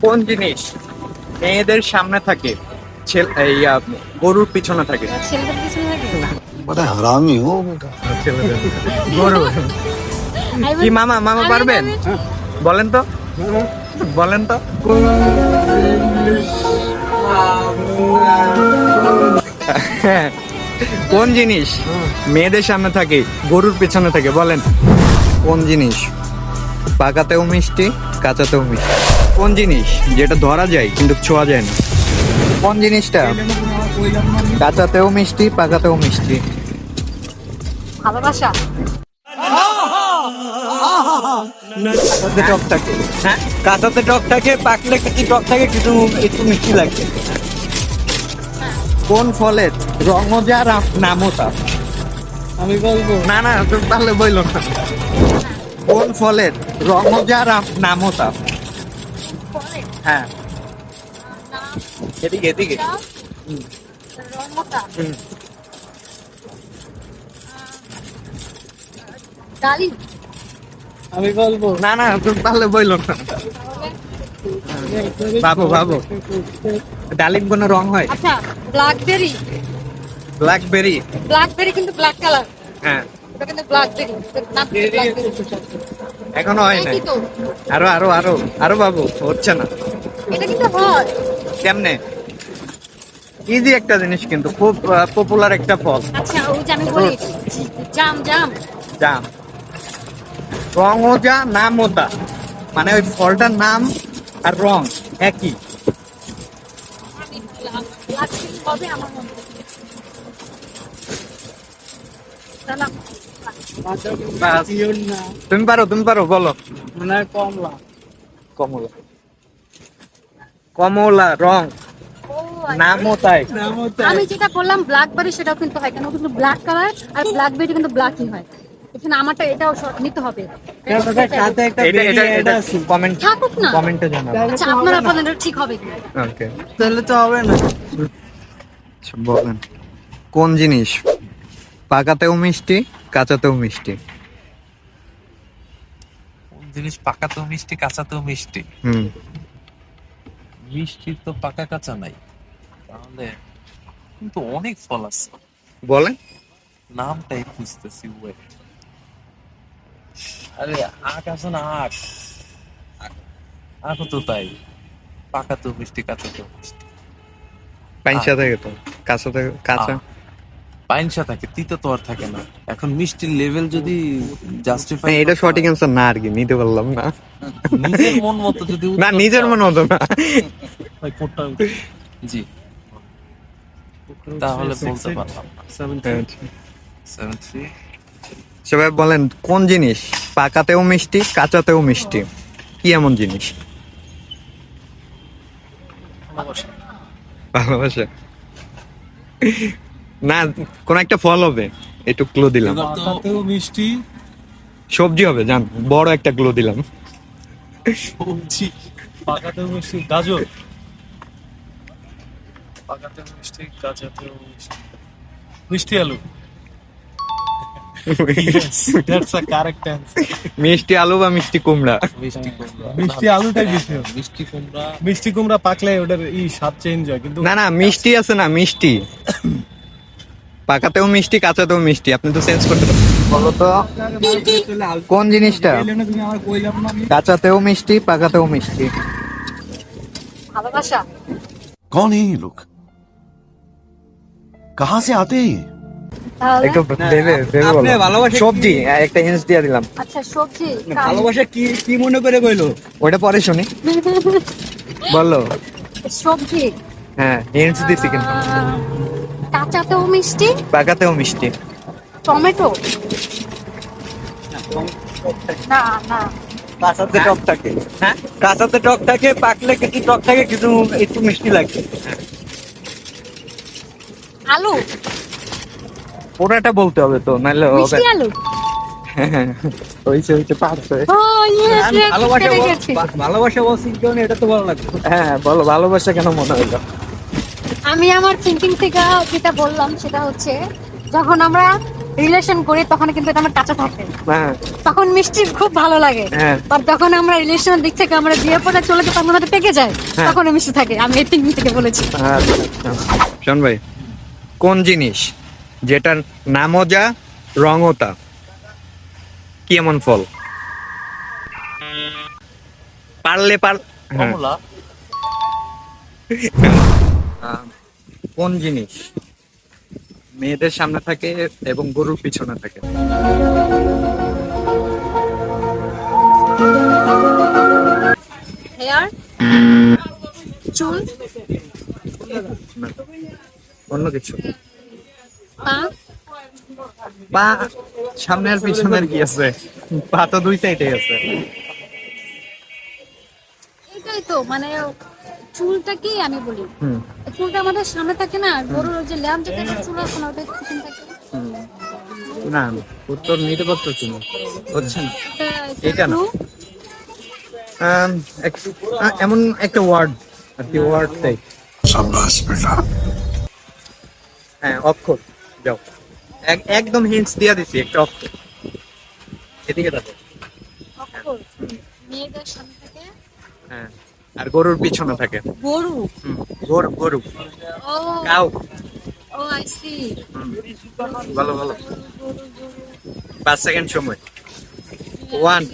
কোন জিনিস মেয়েদের সামনে থাকে গরুর পিছনে থাকে? মানে গরু। কি মামা মামা পারবেন? বলেন তো। বলেন তো। কোন জিনিস মেয়েদের সামনে থাকে গরুর পেছনে থাকে? বলেন। কোন জিনিস? পাকাতেও মিষ্টি কাঁচাতেও মিষ্টি। কোন জিনিস যেটা ধরা যায় কিন্তু ছোঁয়া যায় না? কোন জিনিসটা? কাঁচাতেও মিষ্টি পাকাতেও মিষ্টি। ভালোবাসা। কাঁচাতে টক থাকে। হ্যাঁ? কাঁচাতে টক থাকে পাকলে কিছু টক থাকে কিছু একটু মিষ্টি লাগে। কোন ফলের রঙও যা নামও তা। আমি বলব না না তাহলে বইল না। কোন ফলের রঙও যা নামও তা। হ্যাঁ। এদিকে এদিকে। হুম। আমি বলব। না না তুমি তাহলে বইল না। বাবু বাবু। ডালিম কোনো রং হয়? আচ্ছা ব্ল্যাকবেরি ব্ল্যাকবেরি ব্ল্যাকবেরি কিন্তু ব্ল্যাক কালার হ্যাঁ। এখনও হয় তো। আরও আরও আরও আরও বাবু হচ্ছে না। এটা কিন্তু হয় কেমনে? ইজি একটা জিনিস কিন্তু খুব পপুলার একটা ফল। আচ্ছা ওই যে আমি বলি জাম জাম। জাম। রঙও যা নামও তা। মানে ওই ফলটার নাম আর রং একই। মনে হয়। তুমি পারো তুমি পারো বলো। মনে হয় কমলা। কমলা। কমলা রং। নামও তাই। আমি যেটা বললাম ব্ল্যাকবেরি সেটাও কিন্তু হয় কেন? কিন্তু ব্ল্যাক কালার আর ব্ল্যাকবেরি কিন্তু ব্ল্যাকই হয়। এখানে আমারটা এটাও নিতে হবে। কমেন্ট থাকুক না। কমেন্টে জানাব। আচ্ছা আপনারা বলেন ঠিক হবে ওকে তাহলে তো হবে না। আচ্ছা, বলেন। কোন জিনিস পাকাতেও মিষ্টি কাঁচাতেও মিষ্টি? কোন জিনিস পাকাতেও মিষ্টি কাঁচাতেও মিষ্টি? হুম। মিষ্টির তো পাকা কাঁচা নাই। তাহলে কিন্তু অনেক ফল আছে। বলেন। নামটাই খুঁজতেছি ওয়েট আরে আখ আছে না আখ? আখ তো তাই। পাকা তো মিষ্টি কাঁচাতেও মিষ্টি পাইনসা থাকে তো কাঁচা থাকে কাঁচা। পাইনসা থাকে তিতা তো আর থাকে না। এখন মিষ্টির লেভেল যদি জাস্টিফাই এটা সঠিক অ্যান্সার না আর কি নিতে পারলাম না। নিজের মন মতো যদি না নিজের মনে হতো না। জি। তাহলে বলতে পারলাম থ্রি সবাই বলেন কোন জিনিস পাকাতেও মিষ্টি কাঁচাতেও মিষ্টি? কি এমন জিনিস? ভালোবাসা। না কোন একটা ফল হবে একটু ক্লো দিলাম। মিষ্টি। সবজি হবে জান বড় একটা ক্লো দিলাম। সবজি। মিষ্টি গাজর। মিষ্টি মিষ্টি। মিষ্টি আলু। দ্যাটস আ কারেক্ট অ্যান্সার মিষ্টি আলু বা মিষ্টি কুমড়া? মিষ্টি কুমড়া। মিষ্টি আলুটাই বেশি মিষ্টি কুমড়া। মিষ্টি কুমড়া পাকলে ওটার ই স্বাদ চেঞ্জ হয় কিন্তু না না মিষ্টি আছে না মিষ্টি। পাকাতেও মিষ্টি কাঁচাতেও মিষ্টি আপনি তো চেঞ্জ করতে পারেন বলো তো কোন জিনিসটা তুমি আমার কইলাম না আমি কাঁচাতেও মিষ্টি পাকাতেও মিষ্টি ভালোবাসা कौन है ये लोग कहाँ से आते हैं ये তাহলে একটু ভেবে ভেবে আপনি বলো। ভালোবাসা কি? সবজি হ্যাঁ, একটা হিন্স দিয়ে দিলাম আচ্ছা সবজি ভালোবাসা কি কি মনে করে কইলো ওটা পরে শুনি বলো সবজি হ্যাঁ হিন্স দিছি কিন্তু আহ, কাঁচাতেও মিষ্টি? পাকাতেও মিষ্টি। টমেটো? না না কাঁচাতে টক থাকে। হ্যাঁ? কাঁচাতে টক থাকে পাকলে কিছু টক থাকে কিছু একটু মিষ্টি লাগে। আলু? পুরাটা বলতে হবে তো নাহলে হবে। মিষ্টি আলু? পারছে। ভালোবাসা বলছি এটা তো ভালো লাগবে হ্যাঁ বলো ভালোবাসা কেন মনে হইল আমি আমার থিঙ্কিং থেকে যেটা বললাম সেটা হচ্ছে যখন আমরা রিলেশন করি তখন কিন্তু এটা আমার কাছে থাকে হ্যাঁ। তখন মিষ্টি খুব ভালো লাগে। হ্যাঁ। আর যখন আমরা রিলেশনের দিক থেকে আমরা বিয়ে পড়ে চলে যাই তখন হয়তো পেকে যায়। হ্যাঁ। তখন মিষ্টি থাকে। আমি এই তিন থেকে বলেছি। আচ্ছা শোন ভাই কোন জিনিস যেটার নামও যা রঙও তা কি এমন ফল? পারলে পার। কমলা। কোন জিনিস মেয়েদের সামনে থাকে এবং গরুর পিছনে থাকে? হেয়ার? চুল? অন্য কিছু। পা? পা সামনে আর পিছনে আর কি আছে? পা তো দুই সাইডে আছে। এটাই তো মানে চুলটাকেই আমি বলি। চুলটা আমাদের সামনে থাকে না গরুর যে ল্যাম্প যেটা চুল আছে না ওটা না উত্তর নিতে পারতো তুমি। হচ্ছে না। এটা না। এমন একটা ওয়ার্ড আর কি ওয়ার্ড তাই হ্যাঁ অক্ষর যাও। একদম হিন্টস দিয়া দিছি একটা অক্ষর। এদিকে দেখো। অক্ষর মেয়েদের সামনে থাকে। হ্যাঁ। আর গরুর পিছনে থাকে। গরু? গরু গরু। কাউ। ও আই সি ভালো ভালো। পাঁচ সেকেন্ড সময়। ওয়ান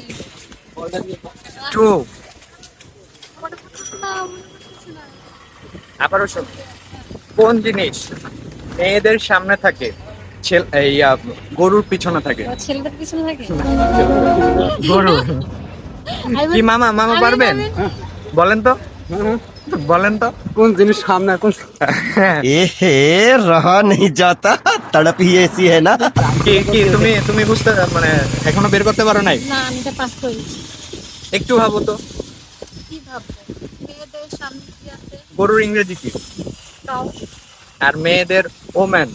টু আবারও শোন। কোন জিনিস মেয়েদের সামনে থাকে ছেল- এই গরুর পিছনে থাকে? ছেলেদের পিছনে থাকে? গরু। কি মামা মামা পারবেন? বলেন তো। বলেন তো। কোন জিনিস সামনে কোন এহে রহা নেই যাতা তড়প এসি হ্যায় না। কি কি তুমি তুমি বুঝতে মানে এখনও বের করতে পারো নাই? না আমি তো পাস করেছি একটু ভাবো তো। কি ভাববো মেয়েদের সামনে কি আছে? গরুর ইংরেজি কি? আর মেয়েদের ওম্যান।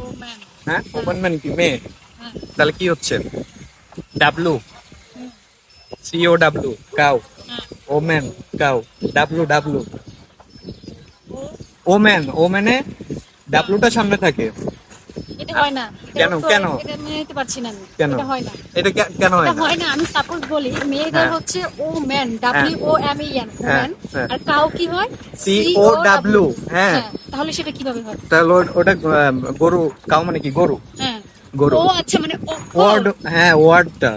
ওম্যান। হ্যাঁ ওম্যান মানে কি? মেয়ে। হ্যাঁ। তাহলে কি হচ্ছে? W. C O W cow. Woman cow W W. O woman ওম্যানে ডাব্লুটা সামনে থাকে। এটা হয় না। কেন, কেন? এটা মেনে নিতে পারছি না আমি। কেন? এটা হয় না। এটা কেন হয় না? হয় না আমি সাপোজ বলি। মেয়েদের হ্যাঁ। হচ্ছে woman W O M E N man. আর কাউ কি হয়? সি ও ডাব্লু হ্যাঁ তাহলে সেটা কীভাবে হয়? তাহলে ওটা গরু কাউ মানে কি? গরু। হ্যাঁ। গরু। ও আচ্ছা মানে ওয়ার্ড হ্যাঁ ওয়ার্ডটা।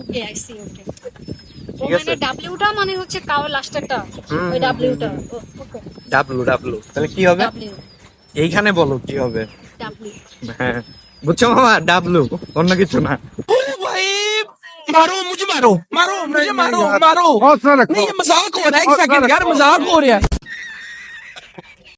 ওকে আই সি ওকে ও ঠিক আছে। মানে ডাব্লিউটা মানে হচ্ছে কাউ লাস্টেরটা হুম, ওই হুম, ডাব্লিউটা ওকে ডাব্লু ডাব্লু তাহলে কি হবে ডাব্লিউ এইখানে বলো কি হবে ডাব্লিউ হ্যাঁ বুঝছো মামা ডাব্লু অন্য কিছু না मारो मुझे मारो मारो मुझे मारो मारो ও চলে नहीं ये मजाक हो रहा है एक सेकंड यार मजाक हो रहा है